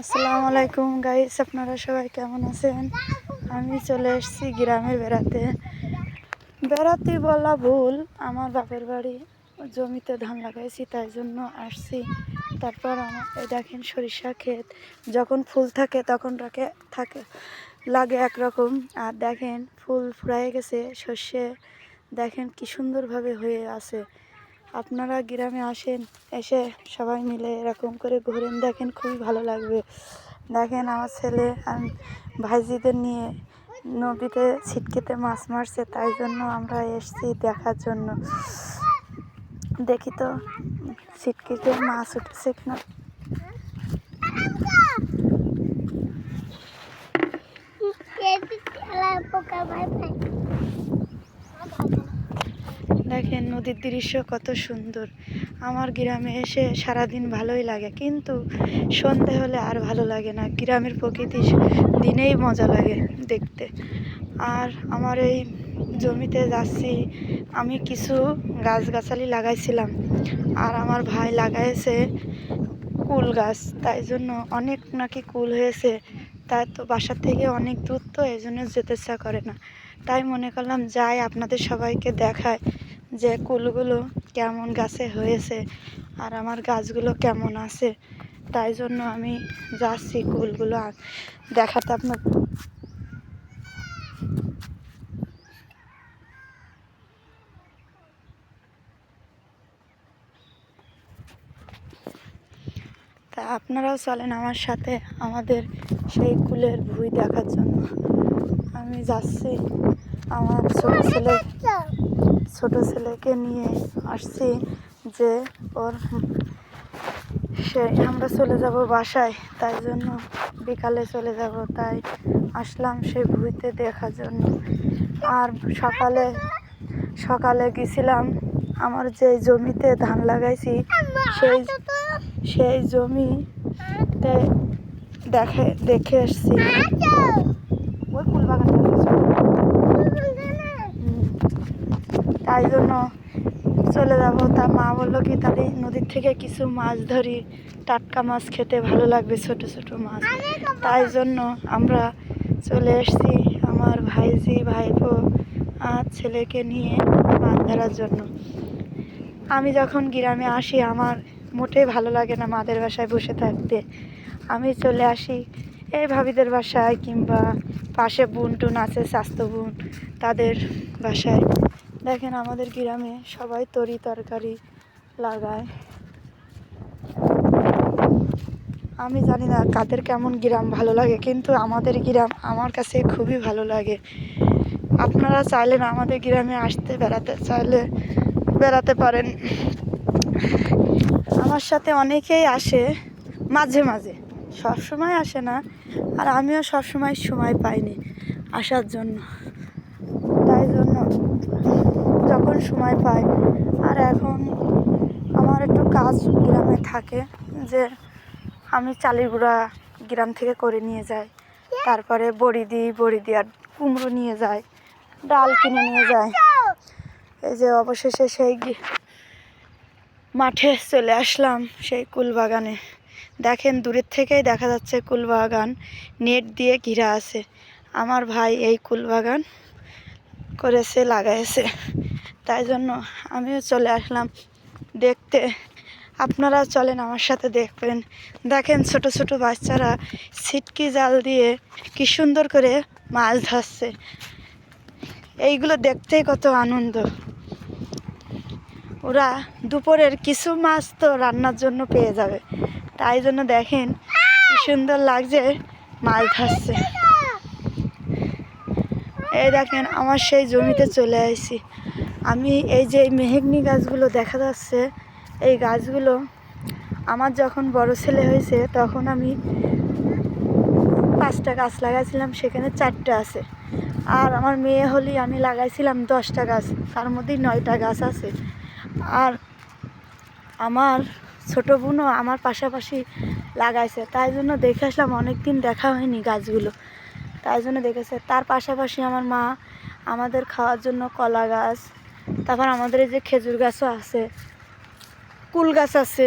আসসালামু আলাইকুম গাইস আপনারা সবাই কেমন আছেন? আমি চলে এসেছি গ্রামে বেড়াতে। বেড়াতে বলা ভুল, আমার বাপের বাড়ি জমিতে ধান লাগাইছি, তাই জন্য আসছি। তারপর আমার দেখেন সরিষা ক্ষেত, যখন ফুল থাকে তখন রাখে, থাকে, লাগে একরকম। আর দেখেন ফুল ফুরাই গেছে শস্যে দেখেন কি সুন্দরভাবে হয়ে আছে। আপনারা গ্রামে আসেন, এসে সবাই মিলে এরকম করে ঘোরেন, দেখেন খুবই ভালো লাগবে। দেখেন আমার ছেলে আর ভাইজিদের নিয়ে নদীতে ছিটকেতে মাছ মারছে, তাই জন্য আমরা এসেছি দেখার জন্য। দেখি তো, ছিটকেতে মাছ উঠেছে কিনা। দেখেন নদীর দৃশ্য কত সুন্দর। আমার গ্রামে এসে সারাদিন ভালোই লাগে, কিন্তু সন্ধে হলে আর ভালো লাগে না। গ্রামের প্রকৃতি দিনেই মজা লাগে দেখতে। আর আমার এই জমিতে যাচ্ছি, আমি কিছু গাছগাছালি লাগাইছিলাম, আর আমার ভাই লাগাইছে কুল গাছ। তাই জন্য অনেক নাকি কুল হয়েছে, তাই তো বাসার থেকে অনেক দূর তো এই জন্য যেতে ইচ্ছা করে না। তাই মনে করলাম যাই আপনাদের সবাইকে দেখায়। যে কুলগুলো কেমন গাছে হয়েছে আর আমার গাছগুলো কেমন আছে, তাই জন্য আমি যাচ্ছি কুলগুলো দেখাতে আপনার, তা আপনারাও চলেন আমার সাথে আমাদের সেই কুলের ভুই দেখার জন্য। আমি যাচ্ছি আমার ছোট ছেলে ছোট ছেলেকে নিয়ে আসছি যে ওর সে আমরা চলে যাব বাসায় তাই জন্য বিকালে চলে যাব। তাই আসলাম সেই ভুঁইতে দেখার জন্য। আর সকালে সকালে গেছিলাম আমার যে জমিতে ধান লাগাইছি সেই সেই জমিতে দেখে দেখে এসছি ওই ফুল বাগানটা হুম। তাই জন্য চলে যাব। তা মা বলল কি, তাহলে নদীর থেকে কিছু মাছ ধরি। টাটকা মাছ খেতে ভালো লাগবে, ছোট ছোট মাছ। তাই জন্য আমরা চলে এসেছি আমার ভাইজি, ভাইপো আর ছেলেকে নিয়ে মাছ ধরার জন্য। আমি যখন গ্রামে আসি, আমার মোটেই ভালো লাগে না মাদের বাসায় বসে থাকতে। আমি চলে আসি এই ভাবিদের বাসায় কিংবা পাশে বোন টুন আছে, স্বাস্থ্য বোন, তাদের বাসায়। দেখেন আমাদের গ্রামে সবাই তরি তরকারি লাগায়। আমি জানি না কাদের কেমন গ্রাম ভালো লাগে, কিন্তু আমাদের গ্রাম আমার কাছে খুবই ভালো লাগে। আপনারা চাইলেন আমাদের গ্রামে আসতে বেড়াতে, চাইলে বেড়াতে পারেন। আমার সাথে অনেকেই আসে, মাঝে মাঝে। সব সময় আসে না, আর আমিও সব সময় সময় পাইনি আসার জন্য। তাই জন্য যখন সময় পাই। আর এখন আমার একটু কাজ গ্রামে থাকে যে আমি চালের গুঁড়া গ্রাম থেকে করে নিয়ে যাই। তারপরে বড়ি দিই, বড়ি দিয়ে আর কুমড়ো নিয়ে যায় ডাল কিনে নিয়ে যায় এই যে অবশেষে সেই মাঠে চলে আসলাম সেই কুলবাগানে। দেখেন, দূরের থেকেই দেখা যাচ্ছে কুলবাগান, নেট দিয়ে ঘিরা আছে। আমার ভাই এই কুলবাগান করেছে, লাগাইছে। তাই জন্য আমিও চলে আসলাম দেখতে। আপনারা চলেন আমার সাথে দেখবেন। দেখেন ছোট ছোট বাচ্চারা ছিটকি জাল দিয়ে কি সুন্দর করে মাছ ধরছে। এইগুলো দেখতেই কত আনন্দ। ওরা দুপুরের কিছু মাছ তো রান্নার জন্য পেয়ে যাবে। তাই জন্য দেখেন কি সুন্দর লাগছে মাছ ধরছে। এই দেখেন, আমার সেই জমিতে চলে আসি আমি এই যে মেহেগনি গাছগুলো দেখা যাচ্ছে, এই গাছগুলো আমার যখন বড় ছেলে হয়েছে তখন আমি পাঁচটা গাছ লাগাইছিলাম, সেখানে চারটে আছে। আর আমার মেয়ে হলি আমি লাগাইছিলাম দশটা গাছ, তার মধ্যেই নয়টা গাছ আছে। আর আমার ছোটো বোনও আমার পাশাপাশি লাগাইছে, তাই জন্য দেখে আসলাম অনেক দিন দেখা হয়নি গাছগুলো। তাই জন্য দেখেছে তার পাশাপাশি আমার মা আমাদের খাওয়ার জন্য কলা গাছ তারপর আমাদের এই যে খেজুর গাছও আছে, কুল গাছ আছে,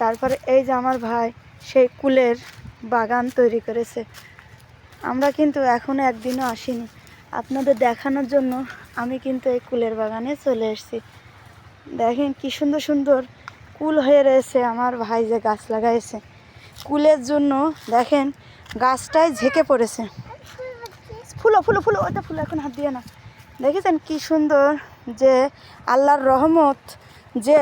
তারপরে এই যে আমার ভাই সেই কুলের বাগান তৈরি করেছে। আমরা কিন্তু এখনও একদিনও আসিনি। আপনাদের দেখানোর জন্য আমি কিন্তু এই কুলের বাগানে চলে এসেছি। দেখেন কি সুন্দর সুন্দর কুল হয়ে রয়েছে, আমার ভাই যে গাছ লাগাইছে। কুলের জন্য দেখেন গাছটাই ঝেঁকে পড়েছে। ফুলো ফুলো ফুলো ওটা ফুলো, এখন হাত দিয়ে না। দেখেছেন কি সুন্দর যে আল্লাহর রহমত যে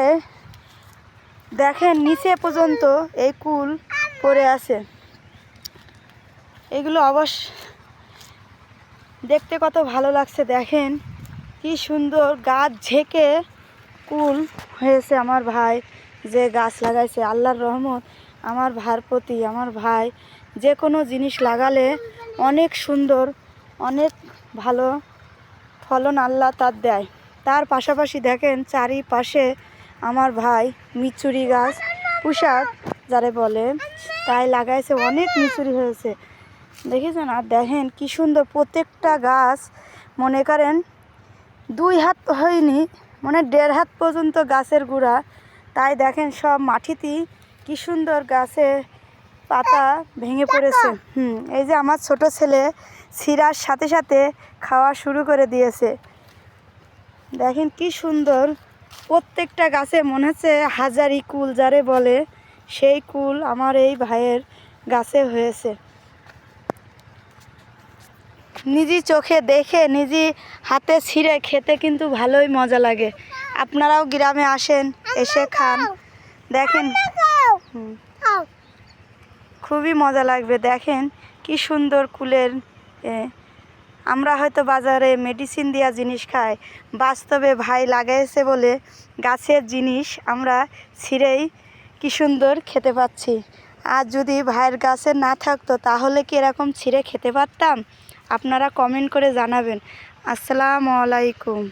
দেখেন নিচে পর্যন্ত এই কুল পড়ে আছে। এগুলো অবশ্য দেখতে কত ভালো লাগছে দেখেন। কি সুন্দর গাছ ঝেঁকে কুল হয়েছে আমার ভাই, যে গাছ লাগাইছে। আল্লাহর রহমত আমার ভাইয়ের প্রতি, আমার ভাই। যে কোনো জিনিস লাগালে অনেক সুন্দর, অনেক ভালো ফলন আল্লাহ তার দেয়। তার পাশাপাশি দেখেন চারিপাশে আমার ভাই মিচুরি গাছ, পুশাক, যারে বলে, তাই লাগাইছে, অনেক মিচুরি হয়েছে। দেখেছেন? আর দেখেন কি সুন্দর প্রত্যেকটা গাছ, মনে করেন দুই হাত হয়নি মানে দেড় হাত পর্যন্ত গাছের গুঁড়া। তাই দেখেন সব মাটিতেই কি সুন্দর গাছে পাতা ভেঙে পড়েছে। হুম, এই যে আমার ছোট ছেলে সিরার সাথে সাথে খাওয়া শুরু করে দিয়েছে। দেখেন কি সুন্দর। প্রত্যেকটা গাছে মনে হচ্ছে হাজারি কুল, যারে বলে সেই কুল আমার এই ভাইয়ের গাছে হয়েছে। নিজে চোখে দেখে নিজে হাতে ছিঁড়ে খেতে কিন্তু ভালোই মজা লাগে। আপনারাও গ্রামে আসেন, এসে খান। দেখেন। খুবই মজা লাগবে। দেখেন কি সুন্দর কুলের আমরা হয়তো বাজারে মেডিসিন দেওয়া জিনিস খাই, বাস্তবে ভাই লাগাইছে বলে গাছের জিনিস আমরা ছিঁড়েই কী সুন্দর খেতে পাচ্ছি। আর যদি ভাইয়ের গাছে না থাকতো তাহলে কি এরকম ছিঁড়ে খেতে পারতাম? আপনারা কমেন্ট করে জানাবেন। আসসালামু আলাইকুম।